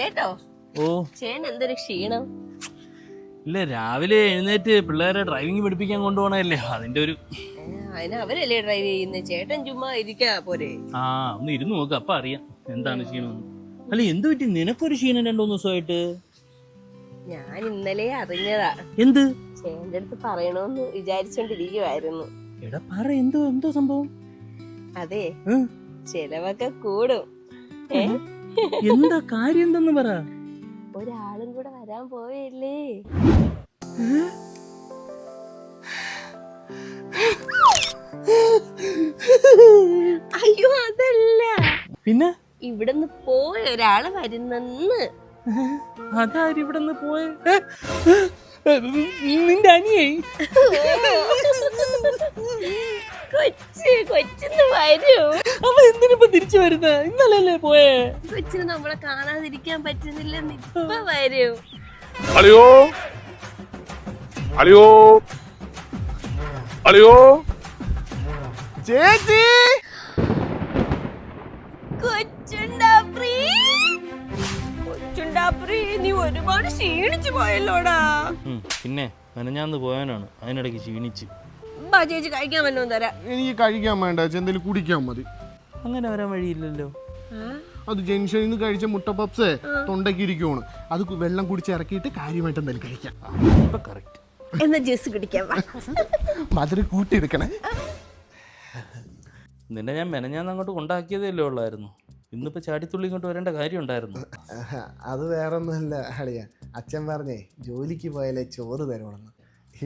ചേട്ടോ ഓ. ചേട്ടൻ എന്തൊരു ക്ഷീണം. ഇല്ല രാവിലെ എഴുന്നേറ്റ് പിള്ളേരെ ഡ്രൈവിംഗ് പഠിപ്പിക്കാൻ കൊണ്ടുപോകണല്ലേ അതിന്റെ ഒരു അതിന് അവരല്ലേ ഡ്രൈവ് ചെയ്യുന്നത് ചേട്ടൻ ചുമ്മാ ഇരിക്കാ പോരെ. ആ ഒന്ന് ഇരുന്ന് നോക്ക് അപ്പൊ അറിയാം എന്താണ് ക്ഷീണം അല്ല എന്ത് പറ്റി? നിനക്കൊരു ക്ഷീണം രണ്ടു മൂന്ന് ദിവസമായിട്ട്? ഞാൻ ഇന്നലെ അറിഞ്ഞതാ. എന്ത്? ചേട്ടന്റെ അടുത്ത് പറയണോന്ന് വിചാരിച്ചോണ്ടിരിക്കുവായിരുന്നു. എടാ പറ എന്തോ എന്തോ സംഭവം? അതെ? ചെലവൊക്കെ കൂടും. ഏ? എന്താ കാര്യം എന്തെന്ന് പറ? ഒരാളും കൂടെ വരാൻ പോയല്ലേ അയ്യോ അതല്ല. പിന്നെ? ഇവിടുന്ന് പോയ ഒരാൾ വരുന്നെന്ന്. അതാര് ഇവിടെ നിന്ന് പോയ നിന്റെ അനിയേ കൊച്ച് കൊച്ചിന്ന് വരൂ. അവ എന്തിനിപ്പോ തിരിച്ചു വരുന്ന? ഇന്നലല്ലേ പോയേ? കൊച്ചിന് നമ്മളെ കാണാതിരിക്കാൻ പറ്റുന്നില്ലെന്ന് ഇപ്പൊ വരും. അളിയോ? അളിയോ? അളിയോ? ചേച്ചി! കൊച്ചുണ്ടാപ്രീ കൊച്ചുണ്ടാപ്രീ നീ ഒരുപാട് ക്ഷീണിച്ചു പോയല്ലോടാ. പിന്നെ നനഞ്ഞാന്ന് പോയാനാണ് അതിനിടയ്ക്ക് ക്ഷീണിച്ച്. ബാ ചേച്ചി കഴിക്കാൻ വല്ലതും തരാം. എനിക്ക് കഴിക്കാൻ വേണ്ട ചേച്ചി. എന്തെങ്കിലും കുടിക്കാൻ മതി. അങ്ങനെ വരാൻ വഴിയില്ലല്ലോ. അത് ജംഗ്ഷനിൽ നിന്ന് കഴിച്ച മുട്ട പപ്സ് തൊണ്ടയ്ക്ക് ഇരിക്കുവാണ്. അത് വെള്ളം കുടിച്ച് ഇറക്കിയിട്ട് കാര്യമായിട്ട് എന്തായാലും കഴിക്കാം. ഇപ്പൊ കറക്റ്റ് എന്നാ ജ്യൂസ് കുടിക്കാൻ മധുര കൂട്ടിയെടുക്കണേ. നിന്നെ ഞാൻ മെനഞ്ഞാന്ന് അങ്ങോട്ട് കൊണ്ടാക്കിയതല്ലേ ഉള്ളായിരുന്നു. ഇന്നിപ്പോ ചാടിത്തുള്ളി ഇങ്ങോട്ട് വരേണ്ട കാര്യം ഉണ്ടായിരുന്നു. അത് വേറെ ഒന്നുമല്ല അളിയ. അച്ഛൻ പറഞ്ഞേ ജോലിക്ക് പോയാലേ ചോറ് തരുവാണെന്ന്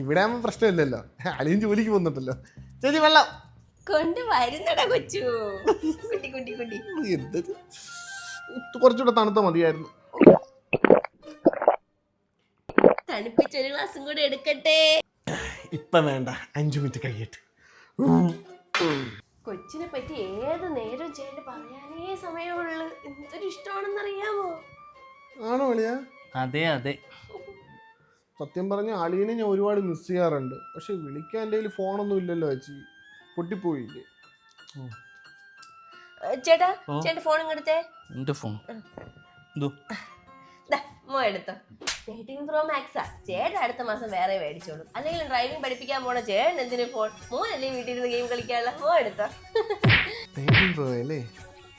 ഇവിടെ ആകുമ്പോൾ പ്രശ്നമില്ലല്ലോ. അളിയും ജോലിക്ക് പോന്നിട്ടല്ലോ ചേച്ചി വെള്ളം. കൊണ്ട് വരുന്നടാ കൊച്ചു. കുട്ടി കുട്ടി കുട്ടി. എന്തത് കുറച്ചുകൂടെ തണുത്ത മതിയായിരുന്നു. തണുപ്പിച്ചൊരു ഗ്ലാസും കൂടെ എടുക്കട്ടെ. ഇപ്പൊ വേണ്ട അഞ്ചു മിനിറ്റ് കഴിയട്ടെ. കൊച്ചിനെ പറ്റി ഏത് നേരം ചെയ്യേണ്ട പറയാനേ സമയമുള്ളു. എന്തൊരു ഇഷ്ടമാണെന്നറിയാമോ ആണോ അളിയ? അതെ അതെ. സത്യം പറഞ്ഞ അളിയനെ ഞാൻ ഒരുപാട് മിസ് ചെയ്യാറുണ്ട്. പക്ഷെ വിളിക്കാൻ എന്റെ കയ്യിൽ ഫോണൊന്നും ഇല്ലല്ലോ ചേച്ചി. പൊട്ടിപ്പോയില്ലേ? ചേട്ടാ. ചേട്ടൻ ഫോൺ ഇങ്ങെടുത്തേ എന്റെ ഫോൺ എന്തോ ദാ, മോ എടുത്തോ. തേർട്ടീൻ പ്രോ മാക്സാ ചേട്ടൻ അടുത്ത മാസം വേറെ മേടിച്ചോളൂ. അല്ലെങ്കിൽ ഡ്രൈവിംഗ് പഠിപ്പിക്കാൻ പോണ ചേട്ടൻ എന്തിനു ഫോൺ മോനല്ലേ വീട്ടിൽ ഇരുന്ന് ഗെയിം കളിക്കാനുള്ള? മോ എടുത്തോ. തേർട്ടീൻ പ്രോ അല്ലേ?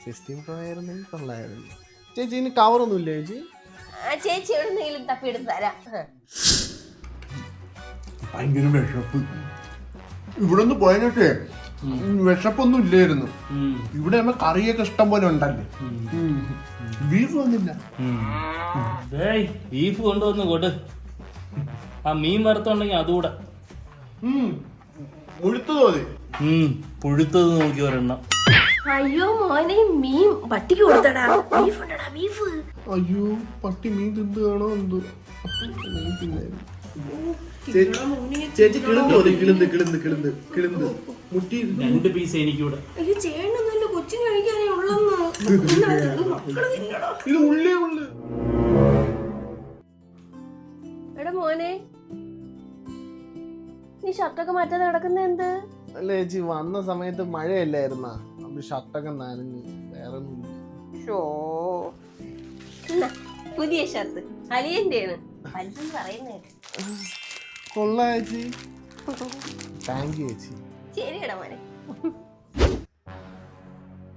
സിക്സ്റ്റീൻ പ്രോ ആയിരുന്നെങ്കിൽ കൊള്ളായിരുന്നു ചേച്ചി ഇനി കവറൊന്നും ഇല്ലേ ചേച്ചി? ആ ചേച്ചി എവിടെന്നെങ്കിലും തപ്പിയെടുത്ത് തരാം. ഭയങ്കര വിഷപ്പ്. ഇവിടെ നിന്ന് പോയതിനൊക്കെ വിഷപ്പൊന്നും ഇല്ലായിരുന്നു. ഇവിടെ നമ്മൾ കറിയൊക്കെ ഇഷ്ടം പോലെ ഉണ്ടല്ലേ? ബീഫ് വന്നില്ല. ബീഫ് കൊണ്ടുവന്ന് കൊട്. ആ മീൻ വറുത്തുണ്ടെങ്കിൽ അതുകൂടെ. മുഴുത്തു തോന്നി ഉം, പുഴുത്തത് നോക്കി ഒരെണ്ണം. അയ്യോ മോനെ മീൻ പട്ടിക്ക് കൊടുത്തടാ. ബീഫ് ഉണ്ടടാ ബീഫ്. അയ്യോ പട്ടി മീൻ തിന്നുകയാണോ എന്തോ? മീൻ തിന്നായിരുന്നു. ചേച്ചി കിളുന്ന് തോന്നി കിളുന്ന് കിളുന്ന് കിളുന്ന് കിളുന്ന് മുട്ടി രണ്ട് പീസ് എനിക്കൂടെ കൊച്ചിന് കഴിക്കാനേ ഉള്ളെന്ന്. ഇത് ഉള്ളേ ഉള്ളു. എടാ മോനെ. നീ ഷർട്ടൊക്കെ മാറ്റാതെ കിടക്കുന്ന എന്ത്? അല്ല ചേച്ചി വന്ന സമയത്ത് മഴയല്ലായിരുന്നാ? അപ്പൊ ഷർട്ടൊക്കെ നനഞ്ഞ്. വേറെ ഷോ പുതിയ ഷർട്ട്. അലിയന്റെയാണ് വലുതെന്ന് പറയുന്നേട്ട് കൊള്ളാ ചേച്ചി. താങ്ക് യു ചേച്ചി. ശരിയടാ മോനെ.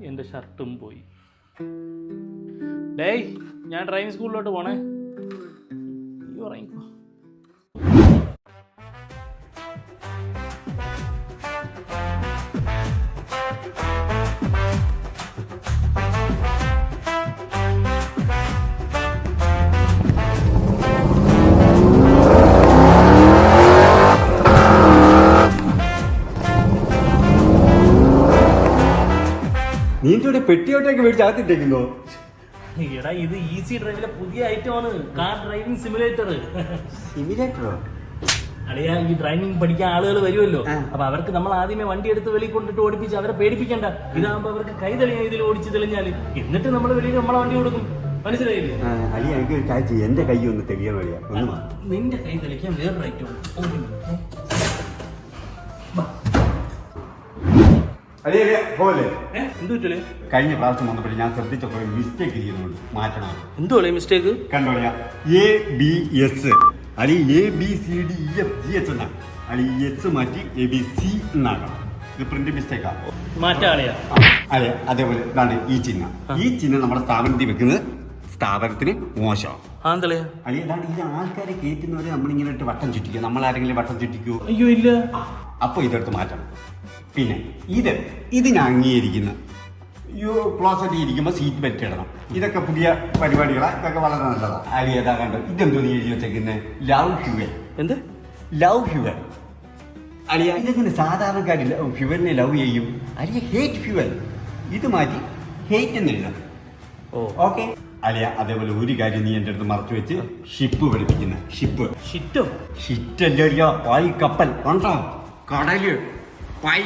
എന്റെ ഷർട്ടും പോയി. ഡേയ് ഞാൻ ഡ്രൈവിംഗ് സ്കൂളിലോട്ട് പോണേ. നീ ഉറങ്ങിക്കോ നീ പെട്ടിയോട്ടേക്ക് മേടിച്ച് അകത്തിട്ടേക്കുന്നോ എടാ ഇത് ഈസി ഡ്രൈവിലെ പുതിയ ഐറ്റം ആണ്. കാർ ഡ്രൈവിംഗ് സിമുലേറ്റർ സിമുലേറ്ററോ അളിയാ ഈ ഡ്രൈവിംഗ് പഠിക്കാൻ ആളുകൾ വരുമല്ലോ. അപ്പൊ അവർക്ക് നമ്മൾ ആദ്യമേ വണ്ടി എടുത്ത് വെളിയിൽ കൊണ്ടിട്ട് ഓടിപ്പിച്ച് അവരെ പേടിപ്പിക്കണ്ട. ഇതാകുമ്പോ അവർക്ക് കൈ തെളിയാ ഇതിൽ ഓടിച്ച് തെളിഞ്ഞാൽ. എന്നിട്ട് നമ്മൾ വെളിയിൽ നമ്മളെ വണ്ടി കൊടുക്കും. മനസ്സിലായില്ലേ? അളി എനിക്ക് ഒരു കാഴ്ച എന്റെ കൈ ഒന്ന് തെളിയാൻ വഴിയാ. നിന്റെ കൈ തെളിക്കാൻ വേറൊരു ഐറ്റം കഴിഞ്ഞ പ്രാവശ്യം വന്നപ്പോൾ ഞാൻ ശ്രദ്ധിച്ച കുറെ മിസ്റ്റേക്ക് ചെയ്യുന്നുണ്ട് മാറ്റണം. എന്തോ മിസ്റ്റേക്ക് കണ്ടോളിയാ എ ബി എസ് അല്ലെ A B C D E F G H എന്നാണ്. അല്ലെ ഈ എസ് മാറ്റി എ ബി സി എന്നാകണം ഇത് പ്രിന്റ് മിസ്റ്റേക്കാ അതെ അതേപോലെ ഇതാണ് ഈ ചിഹ്നം. ഈ ചിഹ്നം നമ്മുടെ സ്ഥാപനത്തിൽ വെക്കുന്നത് സ്ഥാപനത്തിന് മോശം ആന്തളയാ അല്ലെ ഇതാണ് ഈ ആൾക്കാരെ കയറ്റുന്നവരെ നമ്മളിങ്ങനെ വട്ടം ചുറ്റിക്കുക നമ്മൾ ആരെങ്കിലും വട്ടം ചുറ്റിക്കോ? അയ്യോ ഇല്ല. അപ്പോൾ ഇതെടുത്ത് മാറ്റണം. പിന്നെ ഇത് ഇത് ഞാൻ അംഗീകരിക്കുന്നു യോ ക്ലോസറ്റ് ഇരിക്കുമ്പോൾ സീറ്റ് ബെൽറ്റ് ഇടണം. ഇതൊക്കെ പുതിയ പരിപാടികളാണ് ഇതൊക്കെ വളരെ നല്ലതാണ് അരി ഏതാ കണ്ടോ? ഇതെന്തോ നീ എഴുതി വെച്ചേക്കുന്നത് ലവ് ഹ്യൂവൽ എന്ത്? ലവ് ഹ്യൂവൽ അലിയ ഇതെങ്ങനെ സാധാരണക്കാരി ഫ്യുവലിനെ ലവ് ചെയ്യും? അലിയ ഹേറ്റ് ഫ്യുവൽ ഇത് മാറ്റി ഹേറ്റ് എന്ന് എഴുതണം. ഓ. ഓക്കെ അലിയ അതേപോലെ ഒരു കാര്യം നീ എന്റെ അടുത്ത് മറച്ചു വെച്ച് ഷിപ്പ് പഠിപ്പിക്കുന്ന. ഷിപ്പ് ഷിറ്റോ ഷിറ്റല്ലോ പായ് കപ്പൽ. കണ്ടോ? കടൽ പൈ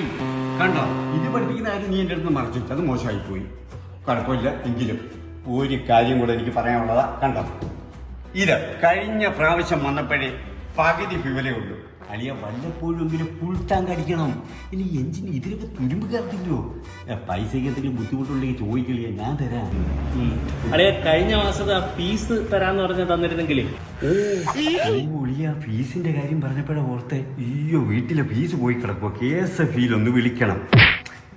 കണ്ടോ? ഇത് പഠിപ്പിക്കുന്ന കാര്യം നീ എന്റെ അടുത്ത് മറച്ചു അത് മോശമായി പോയി കുഴപ്പമില്ല എങ്കിലും ഒരു കാര്യം കൂടെ എനിക്ക് പറയാനുള്ളതാ. കണ്ടോ? ഇത് കഴിഞ്ഞ പ്രാവശ്യം വന്നപ്പോഴേ പകുതി ഫിവലേ ഉള്ളൂ. അലിയ വല്ലപ്പോഴും ഇങ്ങനെ ഫുൾ ടാങ്ക് അടിക്കണം. ഇനി എഞ്ചിൻ ഇതിലൊക്കെ തുരുമ്പ് കയറത്തില്ലോ. പൈസ പൈസയ്ക്ക് എന്തെങ്കിലും ബുദ്ധിമുട്ടുണ്ടെങ്കിൽ ചോദിക്കില്ലേ ഞാൻ തരാം. അളിയ കഴിഞ്ഞ മാസത്തെ ഫീസ് തരാന്ന് പറഞ്ഞ് തന്നിരുന്നെങ്കിൽ ഒളിയ ഫീസിന്റെ കാര്യം പറഞ്ഞപ്പോഴേ ഓർത്തെ. അയ്യോ വീട്ടിലെ ഫീസ് പോയി കിടക്കുവോ. കേസ് ഫീൽ ഒന്ന് വിളിക്കണം.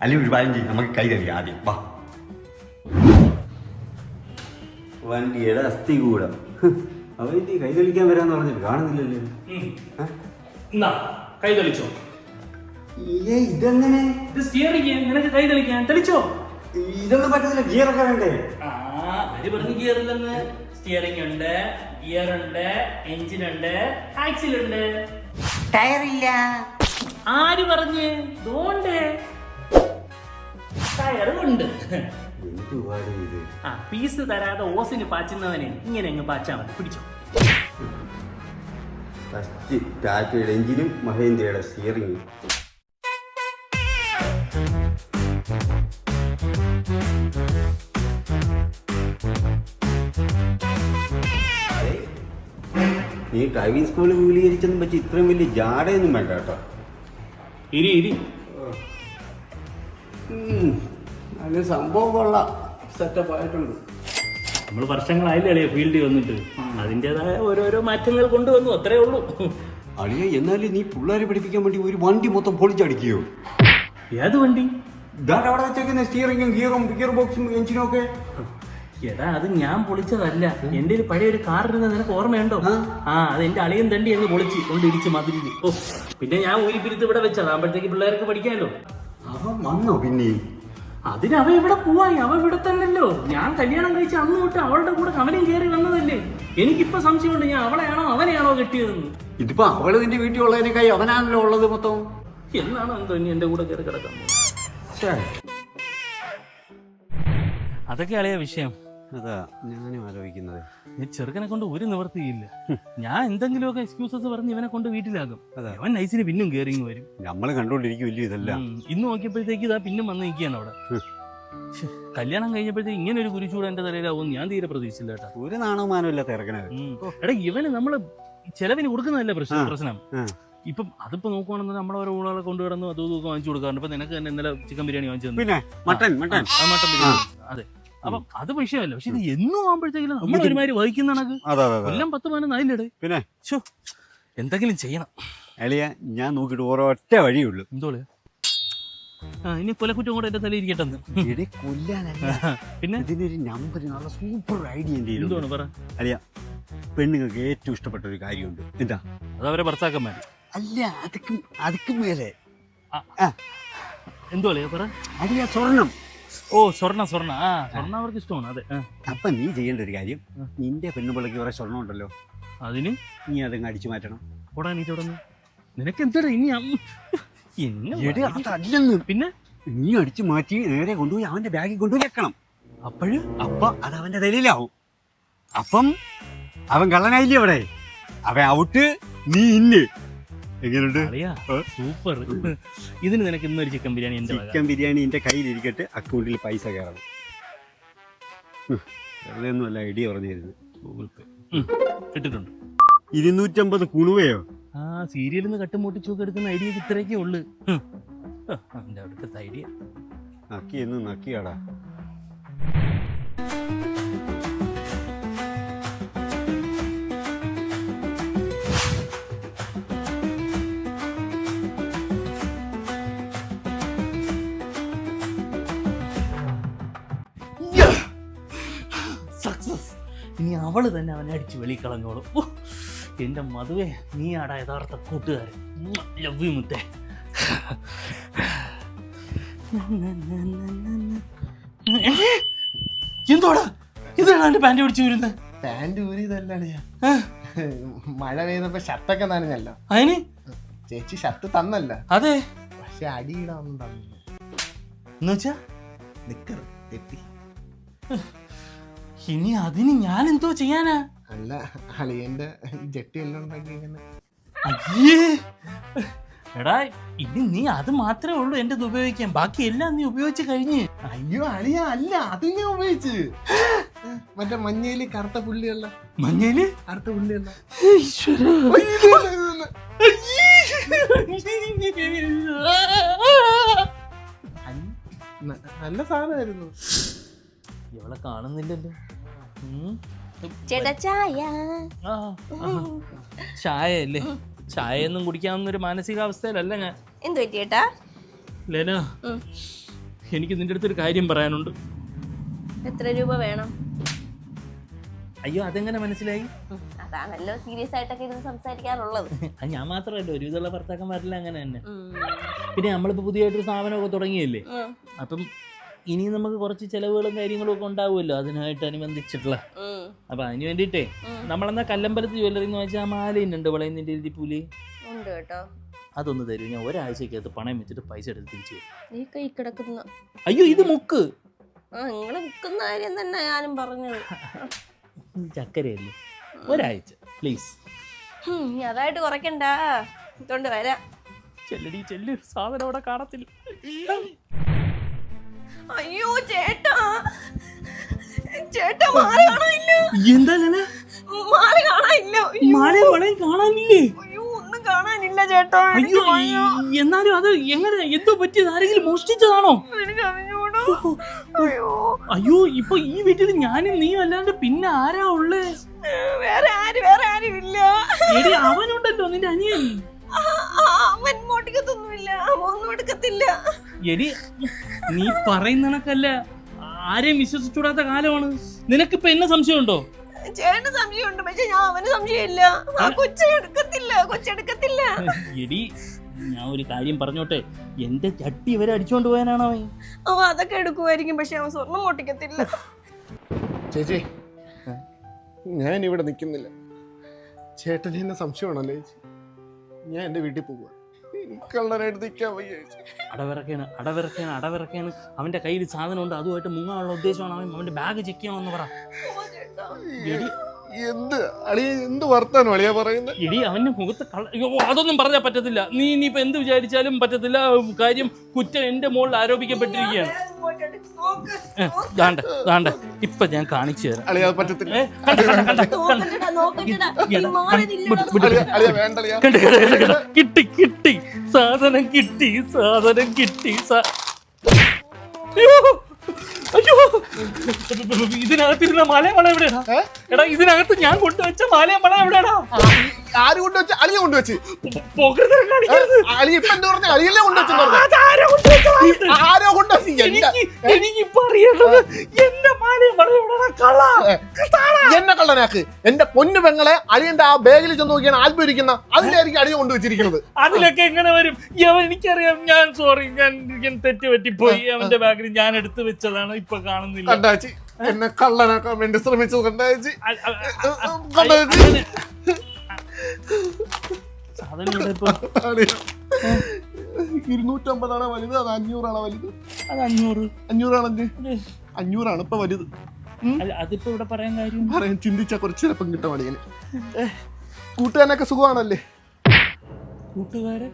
അല്ലെങ്കിൽ ഒരു ചെയ്യും. നമുക്ക് കൈ തരിക ആദ്യം. വാ. വണ്ടിയുടെ അസ്ഥി കൂടം. അവൻ കൈ കളിക്കാൻ വരാന്ന് പറഞ്ഞിട്ട് കാണുന്നില്ലല്ലോ? എന്നാ കൈ തെളിച്ചോ. ഇതെങ്ങനെ? ഇത് സ്റ്റിയറിംഗ് നിനക്ക് കൈ തെളിക്കാൻ. തെളിച്ചോ. ഇതൊന്നും പറ്റത്തില്ല ഒക്കെ വേണ്ടേ? ആ അവർ പറഞ്ഞ ഗിയർ ഇല്ലെന്ന്. സ്റ്റിയറിംഗ് ഉണ്ട് ഗിയർ ഉണ്ട് എഞ്ചിൻ ഉണ്ട് ആക്സിൽ ഉണ്ട്. ടയർ ഇല്ല. ആര് പറഞ്ഞ്? ഇതുകൊണ്ട് ടയർ ഉണ്ട്. ആ പീസ് തരാതെ ഓസിന് പാച്ചുന്നവനെ ഇങ്ങനെ അങ്ങ് പാച്ചാ മതി. പിടിച്ചോ. ഫസ്റ്റ് ടാറ്റയുടെ എഞ്ചിനും മഹേന്ദ്രയുടെ സ്റ്റിയറിംഗും നീ ഡ്രൈവിംഗ് സ്കൂളിൽ വിപുലീകരിച്ചതും പറ്റി ഇത്രയും വലിയ ജാടയൊന്നും വേണ്ട കേട്ടോ. ഇരി ഇരി. അത് സംഭവം കൊള്ളാം. സെറ്റപ്പ് ആയിട്ടുണ്ട്. നമ്മൾ വർഷങ്ങളായില്ലേ അളിയ ഫീൽഡിൽ വന്നിട്ട്. അതിന്റെതായ ഓരോരോ മാറ്റങ്ങൾ കൊണ്ടുവന്നു അത്രേ ഉള്ളൂ. അളിയ എന്നാലും നീ പിള്ളേരെ പഠിപ്പിക്കാൻ വേണ്ടി ഒരു വണ്ടി മൊത്തം പൊളിച്ചടിക്കുകയോ? ഏത് വണ്ടി? അവിടെ വെച്ചേക്കുന്ന സ്റ്റിയറിംഗും ഗിയറും ഗിയർ ബോക്സും എഞ്ചിനും ഒക്കെ. എടാ അത് ഞാൻ പൊളിച്ചതല്ല. എന്റെ ഒരു പഴയ ഒരു കാർ ഇരുന്ന നിനക്ക് ഓർമ്മയുണ്ടോ? ആ. അത് എന്റെ അളിയും തണ്ടി അങ്ങ് പൊളിച്ച് കൊണ്ട് ഇടിച്ച് ഓ പിന്നെ ഞാൻ ഊരിപ്പിരുത്ത് ഇവിടെ വെച്ചതാകുമ്പോഴത്തേക്ക് പിള്ളേർക്ക് പഠിക്കാമല്ലോ. അവൻ വന്നോ പിന്നെയും അതിന് അവ ഇവിടെ പോവായി? അവ ഇവിടെ തന്നെയല്ലോ. ഞാൻ കല്യാണം കഴിച്ച അന്ന് തൊട്ട് അവളുടെ കൂടെ അവനും കയറി വന്നതല്ലേ. എനിക്കിപ്പോ സംശയമുണ്ട് ഞാൻ അവളെയാണോ അവനെയാണോ കെട്ടിയതെന്ന്? ഇതിപ്പോ അവൾ നിന്റെ വീട്ടിൽ കൈ അവനാണല്ലോ ഉള്ളത് മൊത്തം. എന്നാണ് എന്തോ ഇനി എന്റെ കൂടെ കയറി കിടക്കാൻ പോകുന്നത്. അതൊക്കെ അളിയ വിഷയം. അതാ ഞാനും ആലോചിക്കുന്നത്. ഈ ചെറുക്കനെ കൊണ്ട് ഒരു നിവർത്തിയില്ല ഞാൻ എന്തെങ്കിലുമൊക്കെ എക്സ്ക്യൂസസ് പറഞ്ഞ് ഇവനെ കൊണ്ട് വീട്ടിലാകും അവൻ നൈസിന് പിന്നും കയറി വരും. നമ്മൾ കണ്ടോണ്ടിരിക്കുമല്ലോ ഇതെല്ലാം. ഇന്ന് നോക്കിയപ്പോഴത്തേക്ക് ഇതാ പിന്നും വന്ന് നിൽക്കുകയാണ് അവിടെ. കല്യാണം കഴിഞ്ഞപ്പോഴത്തേക്ക് ഇങ്ങനെ ഒരു കുരിച്ചൂടെ എന്റെ തലയിലാവും. ഞാൻ തീരെ പ്രതീക്ഷിച്ചില്ല കേട്ടോ. ഒരു നാണവമാനമില്ല ഉം. എടാ ഇവന് നമ്മൾ ചെലവിന് കൊടുക്കുന്നതല്ല പ്രശ്നം പ്രശ്നം. ഇപ്പം അതിപ്പോ നോക്കുവാണെന്ന് നമ്മളെ ഓരോ ഊളകളെ കൊണ്ടുവരുന്നു അതും ഇതൊക്കെ വാങ്ങിച്ചു കൊടുക്കാറുണ്ട്. ഇപ്പൊ നിനക്ക് തന്നെ ഇന്നലെ ചിക്കൻ ബിരിയാണി വാങ്ങിച്ചു പിന്നെ മട്ടൻ മട്ടൻ. മട്ടൻ ബിരിയാണി. അതെ. അപ്പം അത് വിഷയമല്ല. പക്ഷെ ഇത് എന്നും ആകുമ്പോഴത്തേക്കും നമ്മൾ ഒരുമാതിരി വഹിക്കുന്ന കണക്ക്. കൊല്ലം പത്ത് പതിനൊന്ന് ആയില്ലേടേ പിന്നെ? എന്തെങ്കിലും ചെയ്യണം. അളിയ ഞാൻ നോക്കിയിട്ട് ഒരൊറ്റ വഴിയുള്ളൂ എന്തോ ഇനി കൊലക്കുറ്റം കൂടെ എന്റെ തലയിൽ കൊല്ലാനല്ല. പിന്നെ? ഇതിനൊരു നമ്പർ നല്ല സൂപ്പർ ഐഡിയ കയ്യിലുണ്ട്. പറ? അളിയ പെണ്ണുങ്ങൾക്ക് ഏറ്റവും ഇഷ്ടപ്പെട്ട ഒരു കാര്യമുണ്ട്. എന്താ? അത് അവരെ ഭർത്താക്കന്മാർ അല്ല അതൊക്കെ അതൊക്കെ മേലെ. എന്തുവാളെ പറ? അളിയ സ്വർണം. ഓ സ്വർണ സ്വർണ. ആ സ്വർണ അവർക്ക് ഇഷ്ടമാണ് അതെ. അപ്പൊ നീ ചെയ്യേണ്ട ഒരു കാര്യം നിന്റെ പെണ്ണുപിള്ളക്ക് കുറെ സ്വർണം ഉണ്ടല്ലോ. അതിന്? നീ അതങ്ങ് അടിച്ചു മാറ്റണം. ഓടാ നീ തുടങ്ങി നിനക്ക് എന്താ ഇനി അതല്ലെന്ന് പിന്നെ? നീ അടിച്ചു മാറ്റി നേരെ കൊണ്ടുപോയി അവന്റെ ബാഗിൽ കൊണ്ടുപോയി വെക്കണം. അപ്പോഴ്? അപ്പ അത് അവന്റെ തലയിലാവും. അപ്പം അവൻ കള്ളനായില്ലേ അവിടെ? അവൻ ഔട്ട് നീ ഇന്ന് എങ്ങനെയുണ്ട്? സൂപ്പർ. ഇതിന് നിനക്ക് ഇന്നൊരു ചിക്കൻ ബിരിയാണി എന്റെ ചിക്കൻ ബിരിയാണി എന്റെ കയ്യിലിരിക്കട്ടെ അക്കൗണ്ടിൽ പൈസ കയറണം. വെറുതെ ഒന്നുമല്ല ഐഡിയ പറഞ്ഞു തരുന്നത് ഗൂഗിൾ പേ കിട്ടിട്ടുണ്ട് ഇട്ടിട്ടുണ്ട്. ഇരുന്നൂറ്റമ്പത് കുണുവയോ? ആ സീരിയലിൽ നിന്ന് കട്ടും എടുക്കുന്ന ഐഡിയ ഇത്രയൊക്കെ ഉള്ളു. എന്റെ അവിടുത്തെ ഐഡിയ. നക്കി എന്ന് നക്കിയാടാ. അവൾ തന്നെ അവനെ അടിച്ച് വെളിക്കളഞ്ഞോളും എന്റെ മധുവേ നീ ആടാ യഥാർത്ഥ കൂട്ടുകാരൻ. ലവ് യു മുത്തേ. എന്തോടാ ഇതാണ് എന്റെ പാന്റ് പിടിച്ചു വരുന്നത് പാന്റ് ഊരിയതല്ല അളിയാ മഴ പെയ്തപ്പോ ഷർട്ടൊക്കെ നനഞ്ഞല്ലോ. അതിന്? ചേച്ചി ഷർട്ട് തന്നല്ല. അതെ. പക്ഷെ അടിയിടാൻ തന്നില്ല. എന്നുവെച്ചാ? നിക്കറ് നിക്കർ തെറ്റി ഇനി അതിന് ഞാൻ എന്തോ ചെയ്യാനാ? അല്ല അളിയന്റെ ജട്ടി എല്ലാം അയ്യേ! എടാ ഇനി നീ അത് മാത്രമേ ഉള്ളൂ എന്റെ ഉപയോഗിക്കാൻ. ബാക്കി എല്ലാം നീ ഉപയോഗിച്ച് കഴിഞ്ഞ്. അയ്യോ അളിയ അല്ല അത് ഞാൻ ഉപയോഗിച്ച്. മറ്റേ മഞ്ഞയിൽ കറുത്ത പുള്ളിയല്ല മഞ്ഞയിൽ? കറുത്ത പുള്ളിയല്ല നല്ല സാധനമായിരുന്നു. ഇവളെ കാണുന്നില്ലല്ലോ. ചേട്ടാ ചായ. ചായ അല്ലേ ചായ ഒന്നും മാനസികാവസ്ഥയിലല്ല ഞാൻ. എന്ത് പറ്റി ചേട്ടാ? ലേന എനിക്ക് നിന്റെ അടുത്തൊരു കാര്യം പറയാനുണ്ട്. എത്ര രൂപ വേണം? അയ്യോ അതെങ്ങനെ മനസ്സിലായി? അതാണല്ലോ സീരിയസ് ആയിട്ടൊക്കെ ഇരുന്ന് സംസാരിക്കാറുള്ളത്. ഞാൻ മാത്രമല്ല ഒരുവിധമുള്ള ഭർത്താക്കന്മാരെല്ലാം അങ്ങനെ തന്നെ. പിന്നെ നമ്മളിപ്പോ പുതിയൊരു സ്ഥാപനമൊക്കെ തുടങ്ങിയല്ലേ. അപ്പം ഇനി നമുക്ക് കുറച്ച് ചിലവുകളും കാര്യങ്ങളും ഒക്കെ ഉണ്ടാവുമല്ലോ അതിനായിട്ട് അനുബന്ധിച്ചിട്ടുള്ള. അപ്പൊ അതിന് വേണ്ടിയിട്ടേ നമ്മളെന്നാ കല്ലമ്പലത്ത് ജ്വല്ലറി എന്ന് വെച്ചാൽ മാലയുണ്ട് രീതി എഴുതിപ്പൂലി ഉണ്ട് കേട്ടോ. അതൊന്ന് തരും. ഞാൻ ഒരാഴ്ചക്കകത്ത് പണയം വെച്ചിട്ട് പൈസ എടുത്ത് തിരിച്ചു തരും. ഈ കൈ കിടക്കുന്ന അയ്യോ ഇത് മുക്ക്. ആ നിങ്ങൾ മുക്കുന്ന കാര്യം തന്നെ ഞാനും പറഞ്ഞത്. ചക്കരയല്ലേ? ഒരാഴ്ച പ്ലീസ് അതായിട്ട് കുറയ്ക്കണ്ട. ഇതുകൊണ്ട് വരാം. ചെല്ലടി ചെല്ലു. സാധനം അവിടെ കാണത്തില്ല. അയ്യോ ചേട്ടാ. ചേട്ടാ മാല കാണാനില്ല. എന്താ മാല കാണാനില്ല. മാല വളയും കാണാനില്ലേ? അയ്യോ ഒന്നും കാണാനില്ല ചേട്ടാ. അയ്യോ എന്നാലും അത് എങ്ങനെ എന്തോ പറ്റിയത്? ആരെങ്കിലും മോഷ്ടിച്ചതാണോ? അയ്യോ. ഇപ്പൊ ഈ വീട്ടിൽ ഞാനും നീയും അല്ലാണ്ട് പിന്നെ ആരാ ഉള്ളേ? വേറെ ആര് വേറെ ആരും ഇല്ല. അവനുണ്ടല്ലോ നിന്റെ അനിയൻ. അവൻ മോട്ടിക്കത്തൊന്നുമില്ല ഒന്നും എടുക്കത്തില്ല. എടി നീ പറയുന്ന കണക്കല്ല ആരെയും വിശ്വസിച്ചൂടാത്ത കാലമാണ്. നിനക്ക് നിനക്കിപ്പോ എന്നെ സംശയമുണ്ടോ? ചേട്ടന് സംശയമുണ്ട്. പക്ഷെ ഞാൻ അവന് സംശയമില്ല. ആ കൊച്ചു എടുക്കത്തില്ല. കൊച്ചെടുക്കത്തില്ല എടി ഞാൻ ഒരു കാര്യം പറഞ്ഞോട്ടെ. എന്റെ ചട്ടി വരെ അടിച്ചോണ്ട് പോയാനാണ് അവൻ? അവ അതൊക്കെ എടുക്കുമായിരിക്കും പക്ഷെ അവൻ സ്വർണം പൊട്ടിക്കത്തില്ല. ചേച്ചി ഞാൻ ഇവിടെ നിൽക്കുന്നില്ല. ചേട്ടന് എന്നെ സംശയമാണല്ലേ ചേച്ചി. ഞാൻ എന്റെ വീട്ടിൽ പോവുക അടവിറക്കാണ് അടവിറക്കാണ് അടവിറക്കാണ്. അവന്റെ കയ്യിൽ സാധനം ഉണ്ട് അതുമായിട്ട് മുങ്ങാനുള്ള ഉദ്ദേശമാണ് അവൻ. അവന്റെ ബാഗ് ചെക്ക് ചെയ്യണമെന്ന് പറ. എന്ത് അളിയ എന്ത് വർത്താനോ അളിയ പറയുന്നത് ഇടി അവന്റെ മുഖത്ത് കള അയ്യോ അതൊന്നും പറഞ്ഞാൽ പറ്റത്തില്ല. നീ ഇനിയിപ്പോ എന്ത് വിചാരിച്ചാലും പറ്റത്തില്ല. കാര്യം കുറ്റം എന്റെ മുകളിൽ ആരോപിക്കപ്പെട്ടിരിക്കുകയാണ്. ദാണ്ട ദാണ്ട ഇപ്പൊ ഞാൻ കാണിച്ചു തരാം. അളിയ പറ്റത്തില്ല. കിട്ടി കിട്ടി. സാധനം കിട്ടി സാധനം കിട്ടി സാ- അയ്യോ, ഇതിനകത്തിരുന്ന മാലയും വള എവിടെയാ എടാ ഇതിനകത്ത് ഞാൻ കൊണ്ടുവച്ച മാലയും എവിടെയാണ് എവിടെയാടാ ആര് കൊണ്ടുവച്ച്? അളിയെ കൊണ്ടുവച്ച്. അളിയ ഇപ്പൊ എന്താ പറഞ്ഞ? അളിയല്ലേ കൊണ്ടുവച്ചു? ആരോ കൊണ്ടുവച്ച്? എനിക്കിപ്പോ അറിയേണ്ടത് എന്റെ എന്നെ കള്ളനാക്ക്. എന്റെ പൊന്നു പെങ്ങളെ അളിയന്റെ ആ ബാഗിൽ ചെന്ന് നോക്കിയാണ് ആൽബം ഇരിക്കുന്ന അതിന്റെ ആയിരിക്കും അളിയ കൊണ്ടുവച്ചിരിക്കുന്നത്. അതിലൊക്കെ എങ്ങനെ വരും? എനിക്കറിയാം ഞാൻ സോറി ഞാൻ തെറ്റ് പോയി അവന്റെ ബാഗിൽ ഞാൻ എടുത്തു വെച്ചതാണ് ഇപ്പൊ കാണുന്നില്ല. കണ്ടാച്ചി. എന്നെ കള്ളനാക്കാൻ വേണ്ടി ശ്രമിച്ചത് കണ്ടാച്ചി. കണ്ടാച്ചി. ഇരുന്നൂറ്റമ്പതാണ് വലുത്? അത് അഞ്ഞൂറാണ് വലുത്? അത് അഞ്ഞൂറ്. അഞ്ഞൂറാണ് അഞ്ഞൂറാണ് ഇപ്പൊ വലുത്. അതിപ്പോ ഇവിടെ പറയാൻ കാര്യം പറയാൻ ചിന്തിച്ചാ കുറച്ച് ചിലപ്പം കിട്ടാൻ അളിയന് കൂട്ടുകാരനൊക്കെ സുഖമാണല്ലേ? കൂട്ടുകാരൻ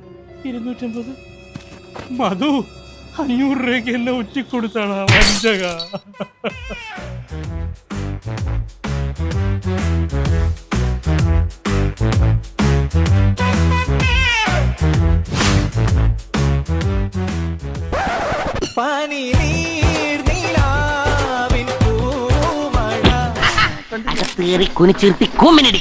ഇരുന്നൂറ്റമ്പത്. മധു അഞ്ഞൂറ് രൂപയ്ക്ക് എന്നെ ഒറ്റിക്കൊടുത്താണ് വഞ്ചക കയറി കുനിച്ചിരുത്തി കൂമ്പിനടി.